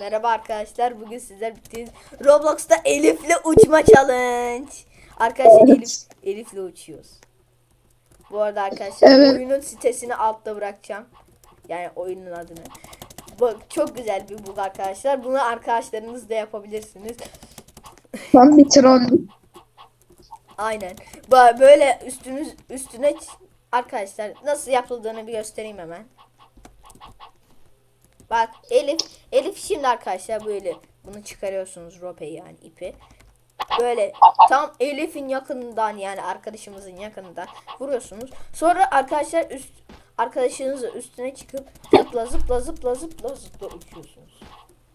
Merhaba arkadaşlar. Bugün sizler birlikteyiz. Roblox'ta Elif'le uçma challenge. Arkadaşlar Elif Elif'le uçuyoruz. Bu arada arkadaşlar Evet. oyunun sitesini altta bırakacağım. Yani oyunun adını. Bu çok güzel bir bug arkadaşlar. Bunu arkadaşlarınız da yapabilirsiniz. Ben bir troll. Aynen. Böyle üstünüz üstüne arkadaşlar nasıl yapıldığını bir göstereyim hemen. Bak Elif Elif şimdi arkadaşlar böyle bunu çıkarıyorsunuz ropeyi yani ipi. Böyle tam Elif'in yakınından yani arkadaşımızın yakınından vuruyorsunuz. Sonra arkadaşlar üst arkadaşınızın üstüne çıkıp zıpla zıpla zıpla zıpla zıpla uçuyorsunuz.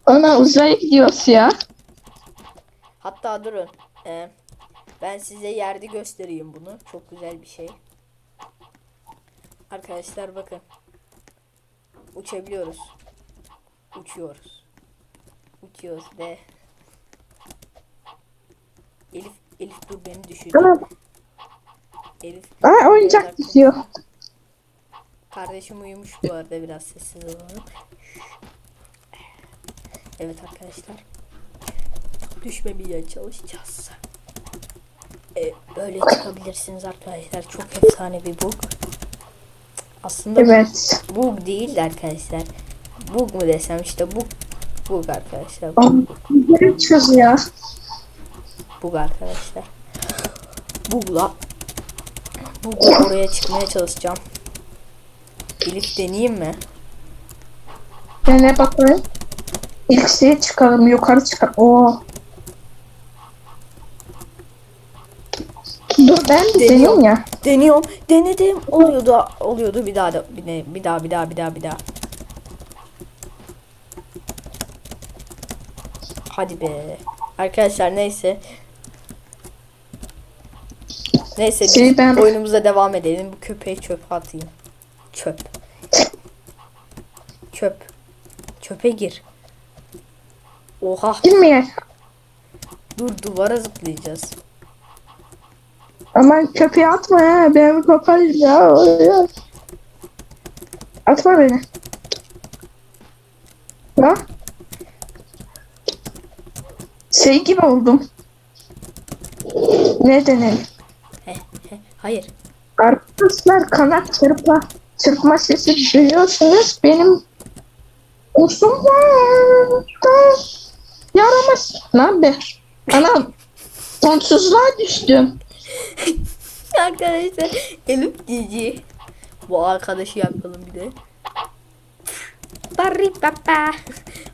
Ana uzaya gidiyoruz ya. Hatta durun. Ee, ben size yerde göstereyim bunu. Çok güzel bir şey. Arkadaşlar bakın. Uçabiliyoruz. Uçuyoruz. Uçuyoruz de. Elif Elif dur beni düşürdü. Elif ana oyuncak düşüyor. Kardeşim uyumuş bu arada biraz sessiz olalım. Evet arkadaşlar. Düşmemeye çalışacağız. Ee, böyle çıkabilirsiniz arkadaşlar. Çok efsane bir bug. Aslında Evet. bug değil de arkadaşlar. Bug mu desem işte bug. Bug arkadaşlar. Bug, uçuyoruz ya? bug arkadaşlar. Bugla. Bugla oraya çıkmaya çalışacağım. Elif deneyeyim mi? Dene bakayım. İlk şeye çıkalım. Yukarı çıkalım. Oo. Dur ben de Deniyorum. ya. Deniyorum. Denedim. Oluyordu. Oluyordu. Bir daha da bir, bir daha bir daha bir daha bir daha. Hadi be. Arkadaşlar neyse. Neyse biz Şey ben- oyunumuza devam edelim. Bu köpeği çöpe atayım. Çöp. Çöp. Çöpe gir. Oha. Girmeye. Dur duvara zıplayacağız. Aman köpeği atma ya. Ben koparım ya. Atma beni. Ya. Şey gibi oldum. Ne denelim? Heh, heh. Hayır. Arkadaşlar kanat çırpma çırpma sesi duyuyorsunuz. Benim usumda yaramaz. Lan be. Anam sonsuzluğa düştüm. Arkadaşlar Elif Cici. Bu arkadaşı yapalım bir de. Barri papa.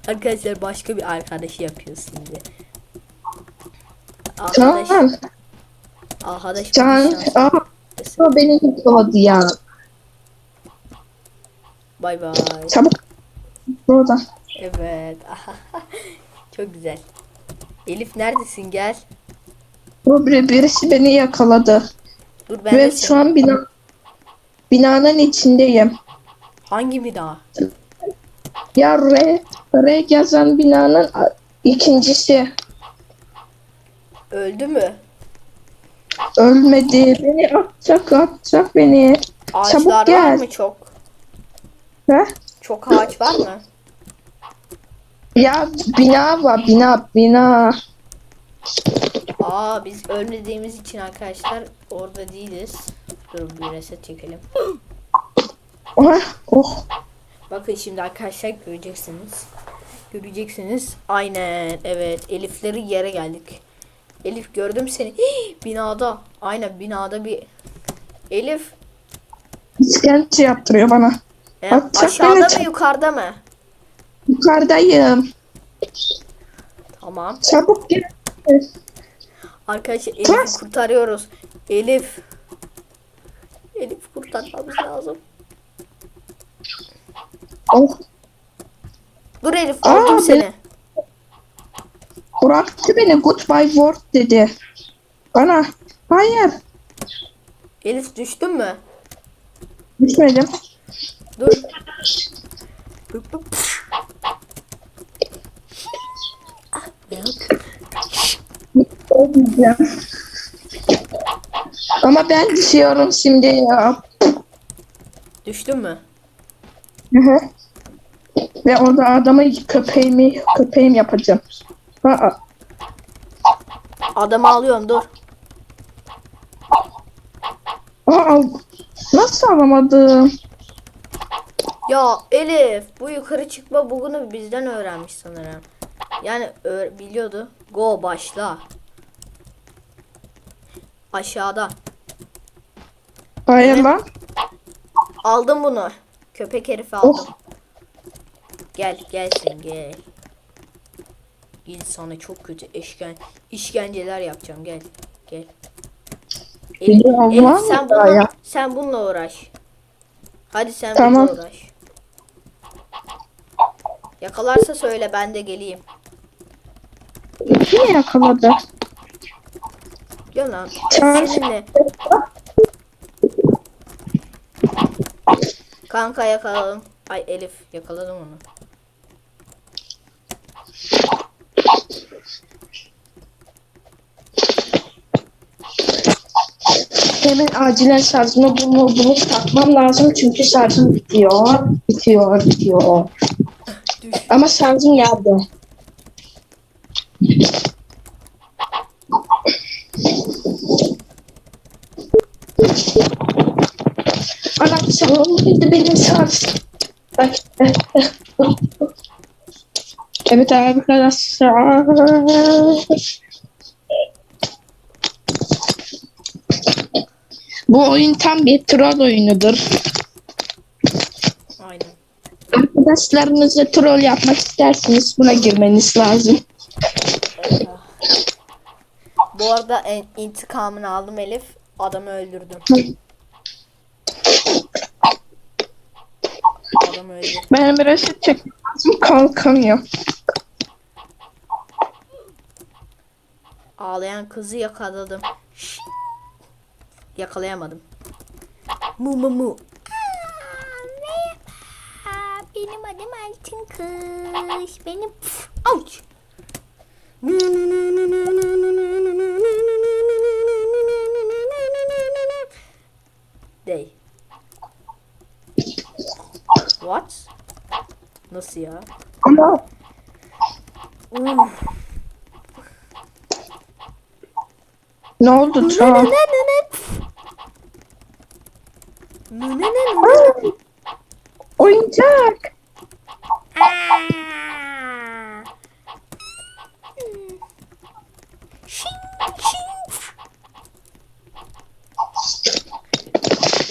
Arkadaşlar başka bir arkadaşı yapıyoruz şimdi. Arkadaş, Can. arkadaş Can. Aa, beni yakaladı ya. Bay bay. Çabuk. Buradan. Evet. Çok güzel. Elif neredesin gel. Bu bir, birisi beni yakaladı. Dur ben Ve şu an bina, binanın içindeyim. Hangi bina? Ya R, R yazan binanın ikincisi. Öldü mü? Ölmedi. Beni atacak atacak beni. Ağaçlar Çabuk var gel. mı çok? Ha? Çok ağaç var mı? Ya bina var bina bina. Aa biz ölmediğimiz için arkadaşlar orada değiliz. Dur bir reset çekelim. Oh, oh. Bakın şimdi arkadaşlar göreceksiniz. Göreceksiniz. Aynen evet Elif'leri yere geldik. Elif gördüm seni. Hii, binada. Aynen binada bir Elif İskence yaptırıyor bana. e, aşağıda mı yukarıda mı? Yukarıdayım. Tamam. Çabuk gel. Arkadaşlar Elif'i kurtarıyoruz. Elif. Elif kurtarmamız lazım. Oh. Dur Elif gördüm seni. Bıraktı beni goodbye word dedi. Bana. Hayır. Elif düştün mü? Düşmedim. Dur. Yok. Ölmeyeceğim. Ama ben düşüyorum şimdi ya. Düştün mü? Hı hı. Ve orada adamı köpeğimi köpeğim yapacağım. Aa, Adamı alıyorum dur. aa, nasıl alamadım? Ya Elif bu yukarı çıkma bugunu bizden öğrenmiş sanırım. Yani biliyordu. Go başla. Aşağıda. Hayır lan. Aldım bunu. Köpek herifi aldım. Gel gelsin gel. Gel sana çok kötü işken işkenceler yapacağım gel. Gel. Elif, Biliyorum, Elif, mı sen daha bununla, ya? sen bununla uğraş. Hadi sen Tamam. bununla uğraş. Yakalarsa söyle ben de geleyim. Yine yakaladı. Gel lan. Çağır. Seninle. Kanka yakaladım. Ay Elif yakaladım onu. Hemen acilen şarjımı bunu bulup takmam lazım çünkü şarjım bitiyor. Bitiyor, bitiyor. Düş. Ama şarjım geldi. Anam çalındı benim şarj. Evet arkadaşlar. Bu oyun tam bir troll oyunudur. Aynen. Arkadaşlarınızla troll yapmak isterseniz buna girmeniz lazım. Bu arada en, intikamını aldım Elif. Adamı öldürdüm. Adamı öldürdüm. Benim reset çekmem lazım. Ağlayan kızı yakaladım. Yakalayamadım. Mu mu mu. merhaba. Benim adım Altın Kış. Benim... Ouch. Dey. What? Nasıl ya? Ama Uf. Ne oldu troll? Oyuncak.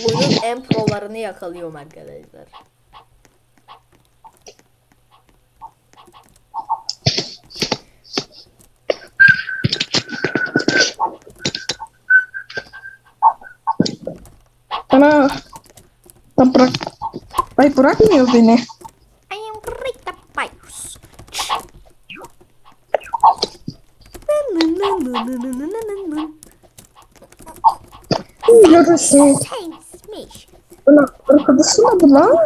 Oyunun en prolarını yakalıyorum arkadaşlar. Bana Lan bırak. Ay bırakmıyor beni. I am great at virus. Görürsün. Sensmiş. Ulan arkadaşı mı bu lan?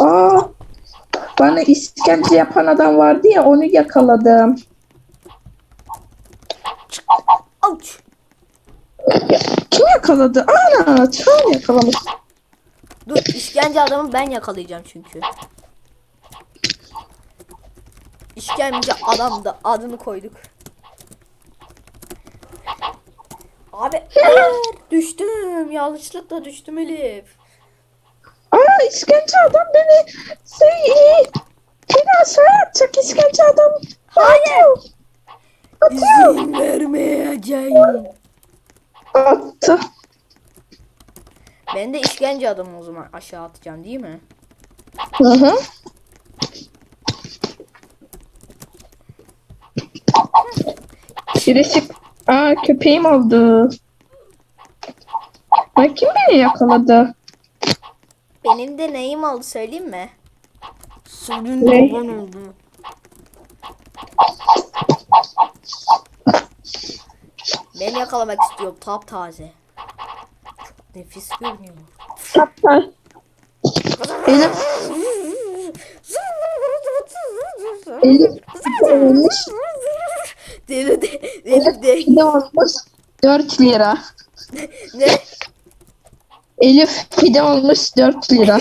Aa, bana işkence yapan adam vardı ya onu yakaladım. Ouch. Kim yakaladı? Ana troll yakalamış. Dur işkence adamı ben yakalayacağım çünkü. İşkence adam da adını koyduk. Abi hayır, düştüm yanlışlıkla düştüm Elif. Aa işkence adam beni şey beni aşağı atacak işkence adam. Hayır. Atıyor. İzin vermeyeceğim. Attı. Ben de işkence adamı o zaman aşağı atacağım değil mi? Hı hı. Birisi Aa köpeğim oldu. Ay kim beni yakaladı? Benim de neyim oldu söyleyeyim mi? Senin Ne? baban oldu. Beni yakalamak istiyor taptaze. Çok nefis görünüyor. Hatta Elif Elif olmuş. Deli de, Elif de. Pide olmuş 4 lira. Ne? Elif pide olmuş 4 lira.